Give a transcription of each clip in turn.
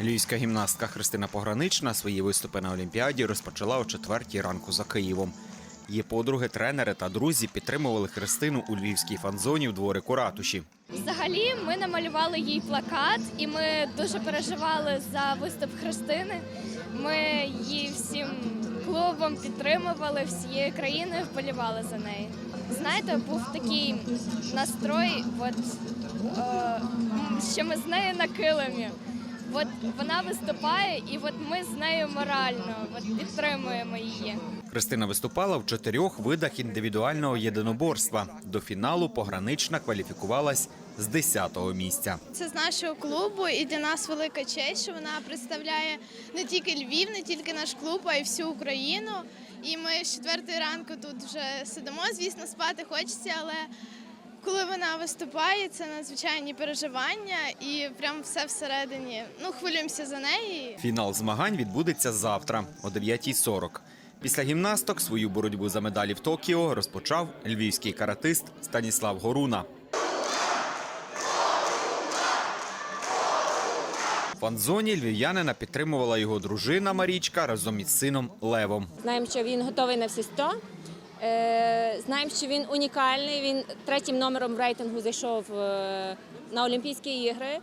Львівська гімнастка Христина Погранична свої виступи на Олімпіаді розпочала о четвертій ранку за Києвом. Її подруги, тренери та друзі підтримували Христину у львівській фан-зоні в дворику ратуші. Взагалі, ми намалювали їй плакат, і ми дуже переживали за виступ Христини. Ми її всім клубом підтримували, всією країною вболівали за неї. Знаєте, був такий настрой, от, е, м, що ми з нею на килимі. От вона виступає, і от ми з нею морально от, підтримуємо її. Христина виступала в чотирьох видах індивідуального єдиноборства. До фіналу погранична кваліфікувалась з 10-го місця. Це з нашого клубу, і для нас велика честь, що вона представляє не тільки Львів, не тільки наш клуб, а й всю Україну. І ми з четвертої ранку тут вже сидимо. Звісно, спати хочеться, але коли вона виступає, це надзвичайні переживання і прям все всередині. Ну, хвилюємося за неї. Фінал змагань відбудеться завтра о 9.40. Після гімнасток свою боротьбу за медалі в Токіо розпочав львівський каратист Станіслав Горуна. В фан-зоні львів'янина підтримувала його дружина Марічка разом із сином Левом. Знаємо, що він готовий на всі 100. Е, Знаємо, що він унікальний. Він третім номером в рейтингу зайшов е, на Олімпійські ігри.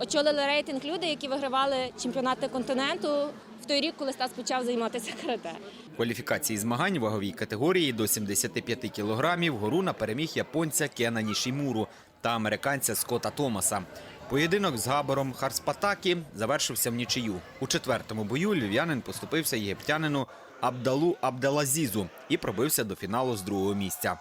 Очолили рейтинг люди, які вигравали чемпіонати континенту в той рік, коли Стас почав займатися карате. Кваліфікації змагань ваговій категорії до 75 кілограмів Горуна переміг японця Кена Нішімуру та американця Скотта Томаса. Поєдинок з Габором Харспатакі завершився в нічию. У четвертому бою львів'янин поступився єгиптянину Абдалу Абделазізу і пробився до фіналу з другого місця.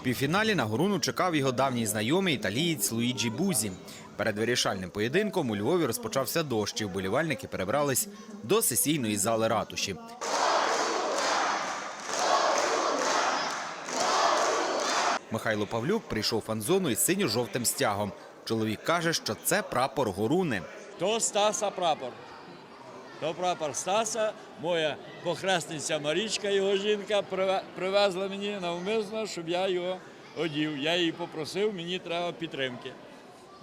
У півфіналі на Горуну чекав його давній знайомий італієць Луїджі Бузі. Перед вирішальним поєдинком у Львові розпочався дощ, і вболівальники перебрались до сесійної зали ратуші. Михайло Павлюк прийшов фан-зону із синьо-жовтим стягом. Чоловік каже, що це прапор Горуни. То Стаса прапор. То прапор Стаса, моя похресниця Марічка, його жінка, привезла мені навмисно, щоб я його одів. Я її попросив, мені треба підтримки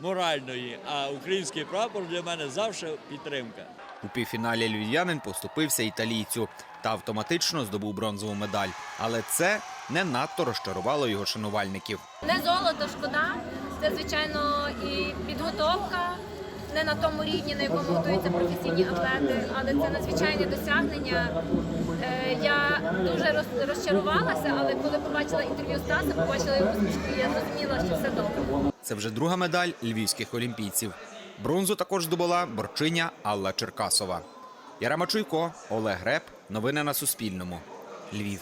моральної. А український прапор для мене завжди підтримка. У півфіналі львів'янин поступився італійцю та автоматично здобув бронзову медаль. Але це не надто розчарувало його шанувальників. Не золото шкода, це звичайно і підготовка. Не на тому рівні, на якому готуються професійні атлети, але це надзвичайне досягнення. Е, Я дуже розчарувалася, але коли побачила інтерв'ю Стаса, побачила його усмішку, я зрозуміла, що все добре. Це вже друга медаль львівських олімпійців. Бронзу також здобула борчиня Алла Черкасова. Ярема Чуйко, Олег Греб. Новини на Суспільному. Львів.